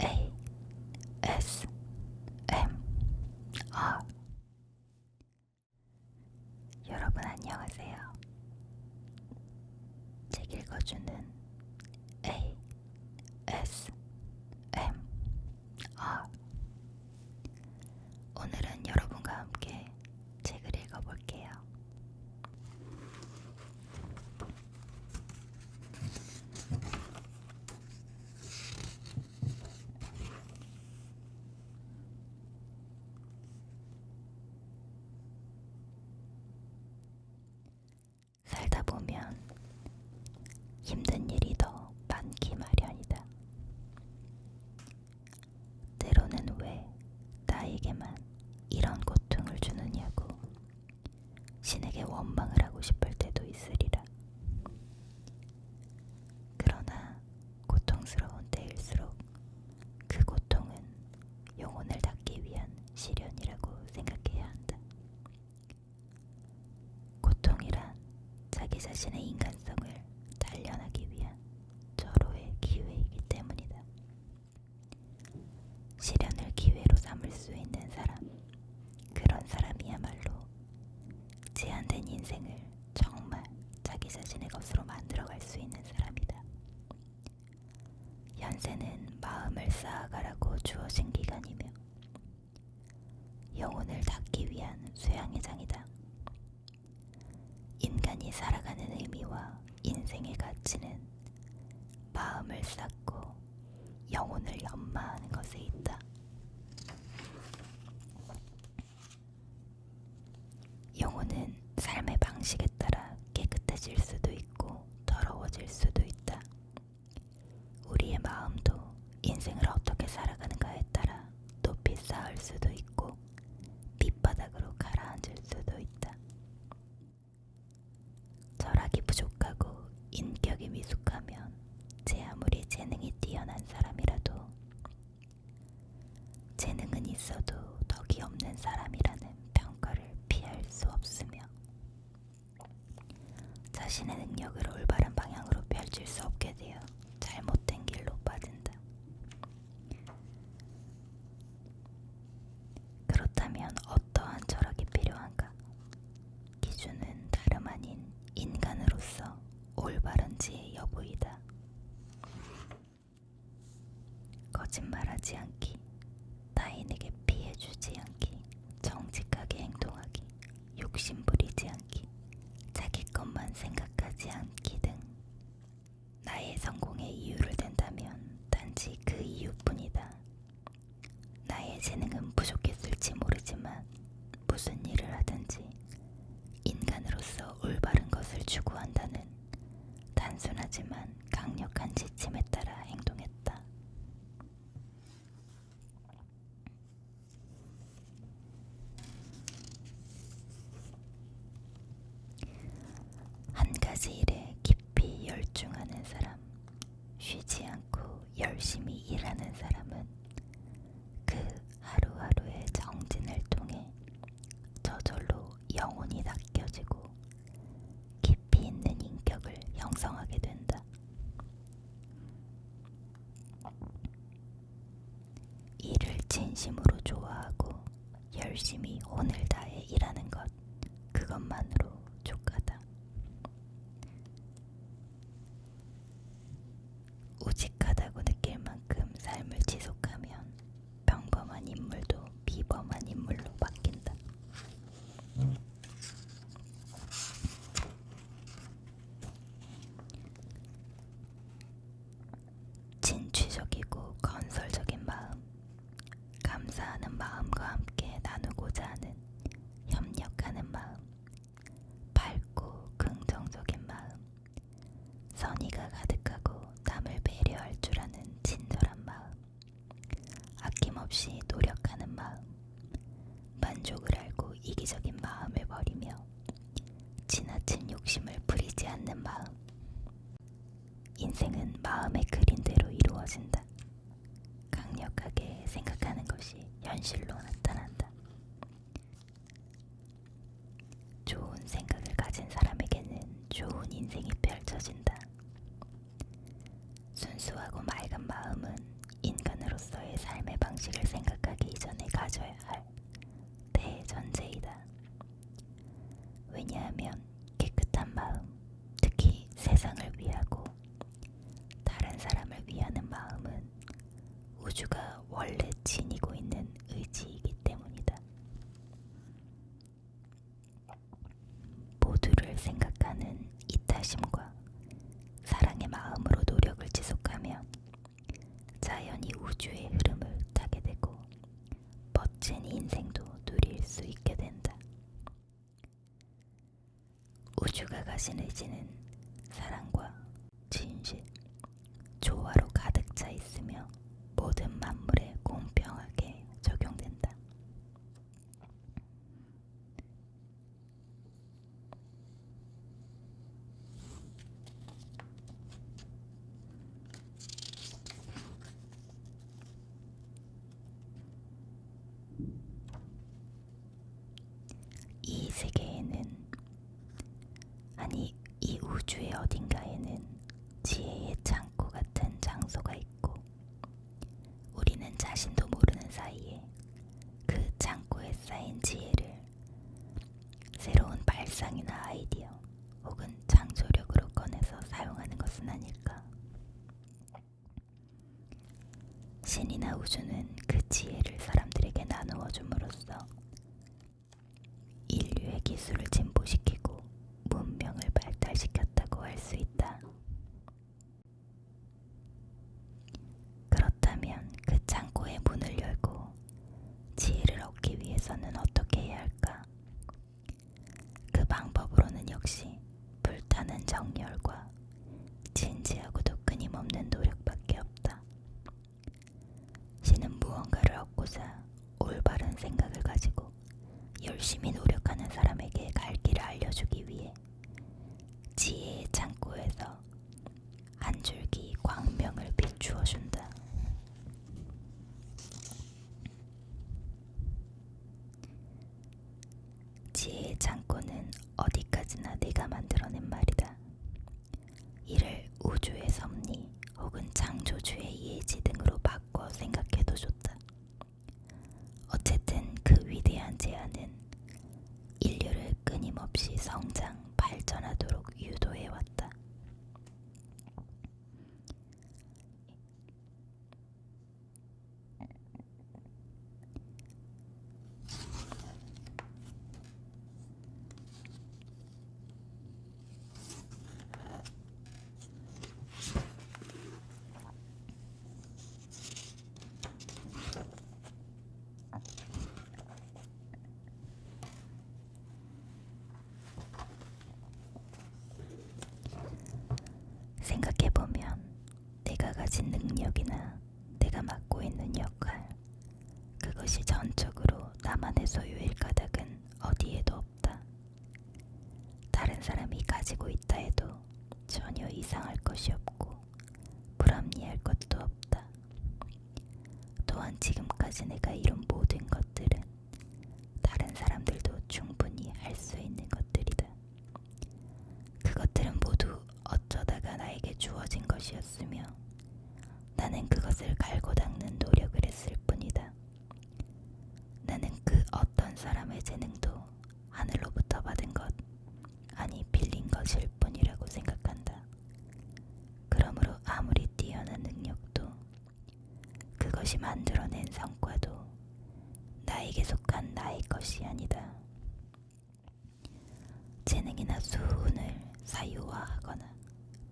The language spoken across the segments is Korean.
A S 보면 힘든 일이 시련을 기회로 삼을 수 있는 사람, 그런 사람이야말로 제한된 인생을 정말 자기 자신의 것으로 만들어갈 수 있는 사람이다. 현세는 마음을 쌓아가라고 주어진 자신의 능력을 올바른 방향으로 펼칠 수 없게 되어 잘못된 길로 빠진다. 그렇다면 어떠한 철학이 필요한가? 기준은 다름 아닌 인간으로서 올바른 지의 여부이다. 거짓말하지 않기. 하지만 강력한 지침에 따라 행동했다. 오늘 다해 일하는 것 그것만으로 족같아. 없이 노력하는 마음, 만족을 알고 이기적인 마음을 버리며 지나친 욕심을 부리지 않는 마음. 인생은 마음의 그린대로 이루어진다. 강력하게 생각하는 것이 현실로 나타난다. 왜냐하면 깨끗한 마음, 특히 세상을 위하고 다른 사람을 위하는 마음은 우주가 원래 모든 만물 혹은 창조력으로 꺼내서 사용하는 것은 아닐까. 신이나 우주는 그 지혜를 사람 배우자, 올바른 생각을 가지고 열심히 노력하는 사람에게 갈 길을 알려주기 위해 지혜의 松着。 그것이 만들어낸 성과도 나에게 속한 나의 것이 아니다. 재능이나 수훈을 사유화하거나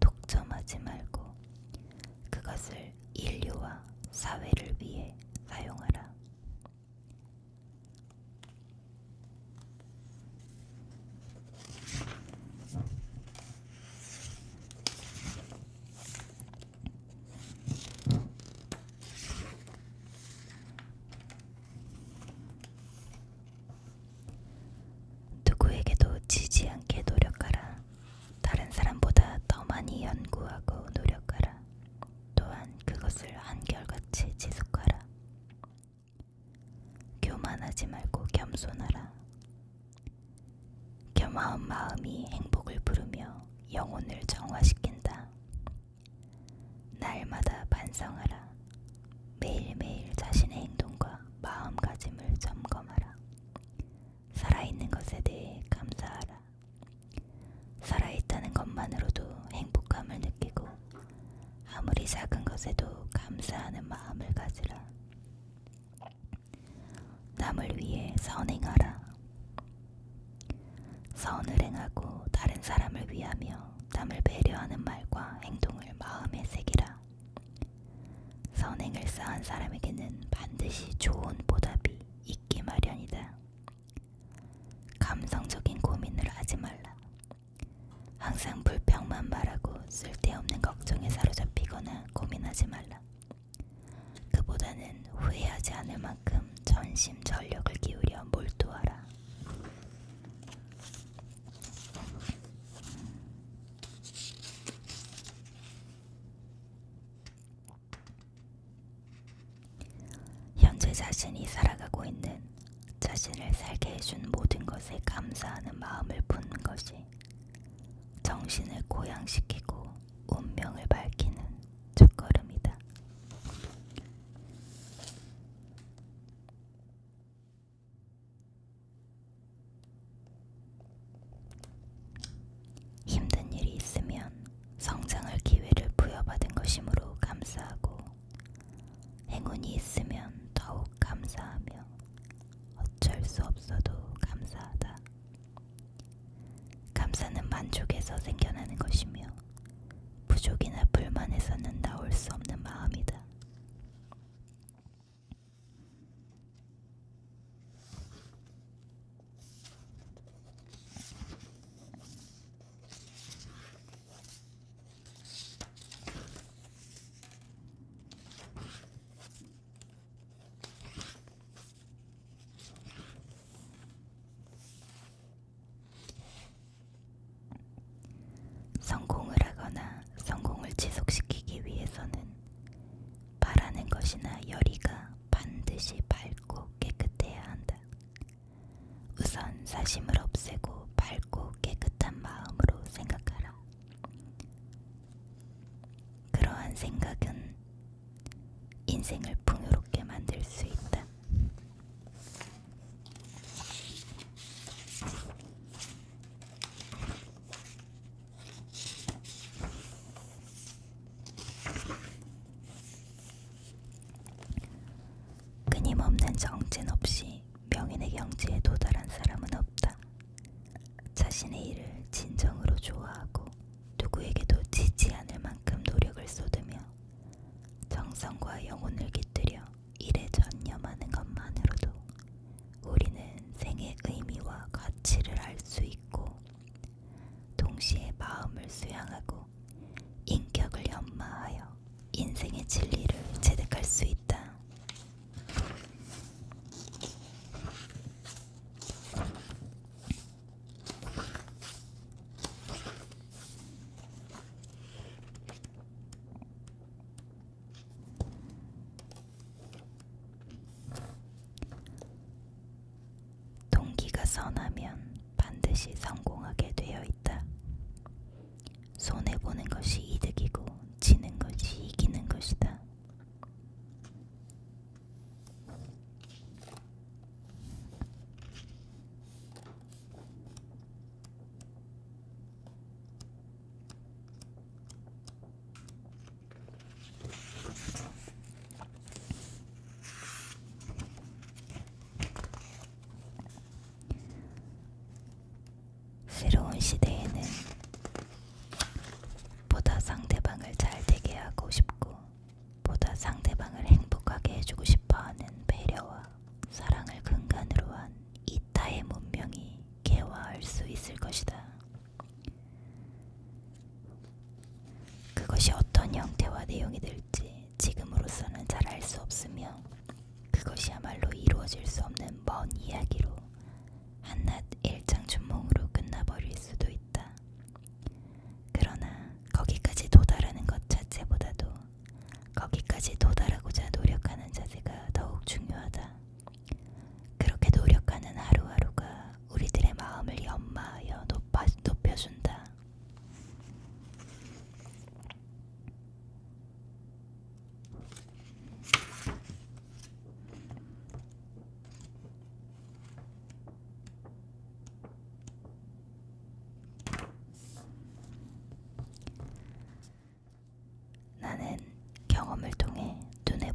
독점하지 말고 그것을 인류와 사회를 见 작은 것에도 감사하는 마음을 가지라. 남을 위해 선행하라. 선을 행하고 다른 사람을 위하며 남을 배려하는 말과 행동을 마음에 새기라. 선행을 쌓은 사람에게는 반드시 좋은 보답이 있기 마련이다. 감성적인 고민을 하지 말라. 항상 불평만 말하고 쓸데없는 걱정에 사로잡히거나 고민하지 말라. 그보다는 후회하지 않을 만큼 전심 전력을 기울여 몰두하라. 현재 자신이 살아가고 있는 자신을 살게 해준 모든 것에 감사하는 마음을 품는 것이 정신을 고양시키고 힘든 일이 있으면 성장할 기회를 부여받은 것이므로 감사하고 행운이 있으면 더욱 감사하며 어쩔 수 없어도 감사하다. 감사는 만족에서 생겨나는 것이며 부족이나 불만에서는 나올 수 없는 마음이다. 성공을 하거나 성공을 지속시키기 위해서는 것이나 열의가 반드시 밝고 깨끗해야 한다. 우선 사심을 없애고 깨끗한 마음으로 생각하라. 그러한 생각은 인생을 풍요롭게 만들 수 있다. 끊임 없는 정진 없이 명인의 경지에 도달한 사람은 없다. 자신의 일을 진정으로 좋아하고 누구에게도 지지 않을 만큼 노력을 쏟으며 정성과 영혼을 깃들여 일에 전념하는 것만으로도 우리는 생의 의미와 가치를 알 수 있고 동시에 마음을 수양하고 인격을 연마하여 인생의 진리를 체득할 수 있다. 동기가 선하면 반드시 성공하게 되어 있다. 손해보는 것이 이득이고 지는 것이 이기는 것이다. 새로운 시대에는 보다 상대방을 잘 되게 하고 싶고 보다 상대방을 행복하게 해주고 싶어하는 배려와 사랑을 근간으로 한 이타의 문명이 개화할 수 있을 것이다. 그것이 어떤 형태와 내용이 될지 지금으로서는 잘 알 수 없으며 그것이야말로 이루어질 수 없는 먼 이야기로 한낱 일장춘몽으로 끝나버릴 수도 있다. 그러나 거기까지 도달하는 것 자체보다도 거기까지 도달하고자 노력하는 자세가 더욱 중요하다. 그렇게 노력하는 하루하루가 우리들의 마음을 연마하여 높아, 높여준다.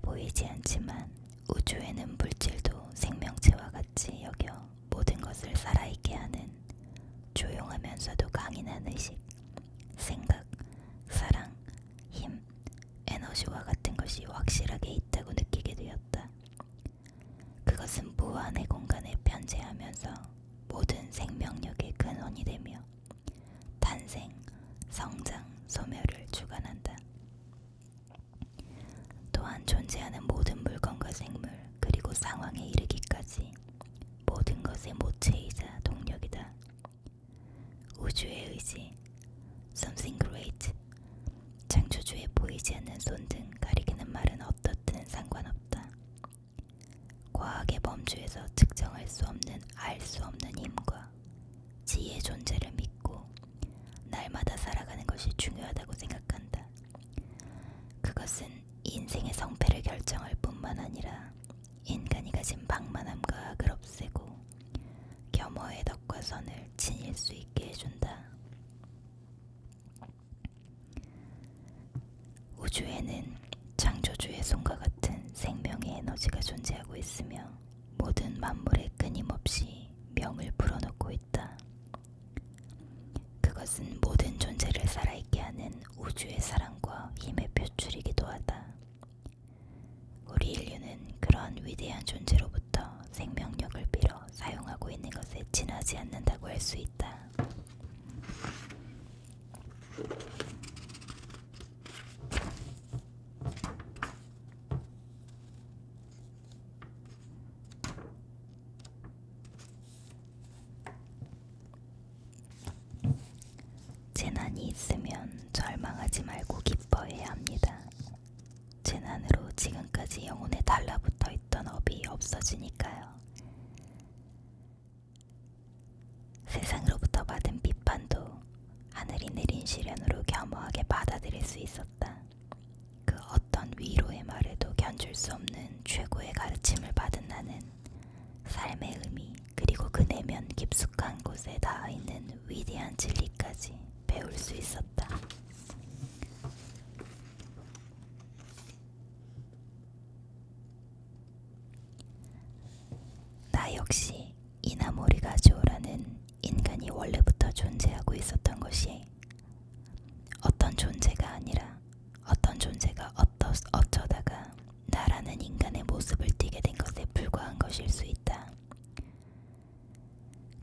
보이지 않지만 우주에는 물질도 생명체와 같이 여겨 모든 것을 살아있게 하는 조용하면서도 강인한 의식, 생각, 사랑, 힘, 에너지와 같은 것이 확실하게 있다고 느끼게 되었다. 그것은 무한의 공간에 편재하면서 모든 생명력의 근원이 되며 탄생, 성장, 소멸을 주관한다. 또한 존재하는 모든 물건과 생물 그리고 상황에 이르기까지 모든 것의 모체이자 동력이다. 우주의 의지, something great, 창조주의 보이지 않는 손 등 가리키는 말은 어떻든 상관없다. 과학의 범주에서 측정할 수 없는 알 수 없는 힘과 지혜의 존재를 믿고 날마다 살아가는 것이 중요하다고 생각한다. 그것은 인생의 성패를 결정할 뿐만 아니라 인간이 가진 방만함과 악을 없애고 겸허의 덕과 선을 지닐 수 있게 해준다. 우주에는 창조주의 손과 같은 생명의 에너지가 존재하고 있으며 모든 만물에 끊임없이 명을 불어넣고 있다. 그 것은 모든 존재를 살아있게 하는 우주의 사랑과 힘의 표출이기도 하다. 우리 인류는 그러한 위대한 존재로부터 생명력을 빌어 사용하고 있는 것에 지나지 않는다고 할 수 있다. 재난이 있으면 절망하지 말고 기뻐해야 합니다. 재난으로 지금까지 영혼에 달라붙어 있던 업이 없어지니까요. 세상으로부터 받은 비판도 하늘이 내린 시련으로 겸허하게 받아들일 수 있었다. 그 어떤 위로의 말에도 견줄 수 없는 최고의 가르침을 받은 나는 삶의 의미 그리고 그 내면 깊숙한 곳에 닿아 있는 위대한 진리까지 배울 수 있었다. 나 역시 이나모리 가지오라는 인간이 원래부터 존재하고 있었던 것이 어떤 존재가 아니라 어떤 존재가 어떠, 어쩌다가 나라는 인간의 모습을 띠게 된 것에 불과한 것일 수 있다.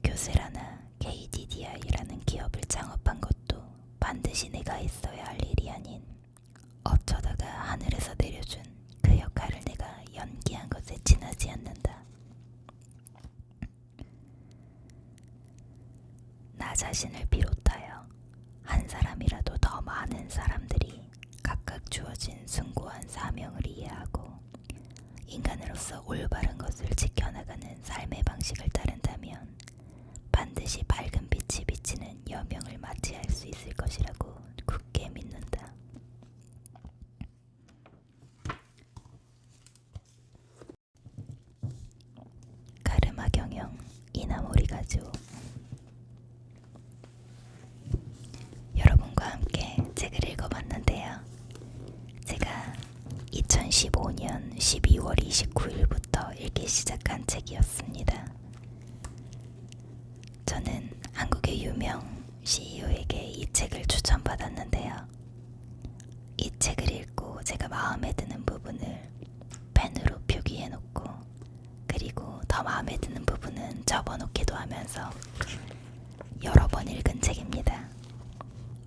교세라나 KDDI라는 기업을 창업한 것도 반드시 내가 있어야 할 일이 아닌 어쩌다가 하늘에서 내려준 그 역할을 내가 연기한 것에 지나지 않는다. 나 자신을 비롯하여 한 사람이라도 더 많은 사람들이 각각 주어진 숭고한 사명을 이해하고 인간으로서 올바른 것을 지켜나가는 삶의 방식을 따른다면 반드시 밝은 빛이 비치는 여명을 맞이할 수 있을 것이라고 굳게 믿는다. 가르마 경영 이나모리 가족 여러분과 함께 책을 읽어봤는데요. 제가 2015년 12월 29일부터 읽기 시작한 책이었습니다. 저는 한국의 유명 CEO에게 이 책을 추천받았는데요. 이 책을 읽고 제가 마음에 드는 부분을 펜으로 표기해놓고 그리고 더 마음에 드는 부분은 접어놓기도 하면서 여러 번 읽은 책입니다.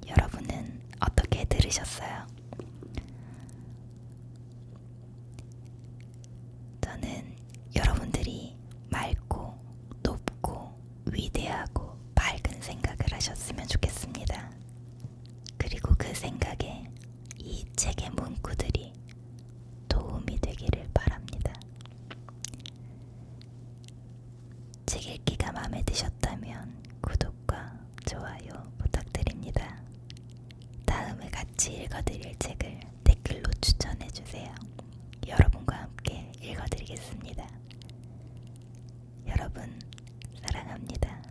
여러분은 어떻게 들으셨어요? 저는 여러분들이 맑고 높고 위대하고 밝은 생각을 하셨으면 좋겠습니다. 그리고 그 생각에 이 책의 문구들이 도움이 되기를 바랍니다. 책 읽기가 마음에 드셨다면 구독과 좋아요 부탁드립니다. 다음에 같이 읽어드릴 책을 댓글로 추천해주세요. 여러분과 함께 읽어드리겠습니다. 여러분, 사랑합니다.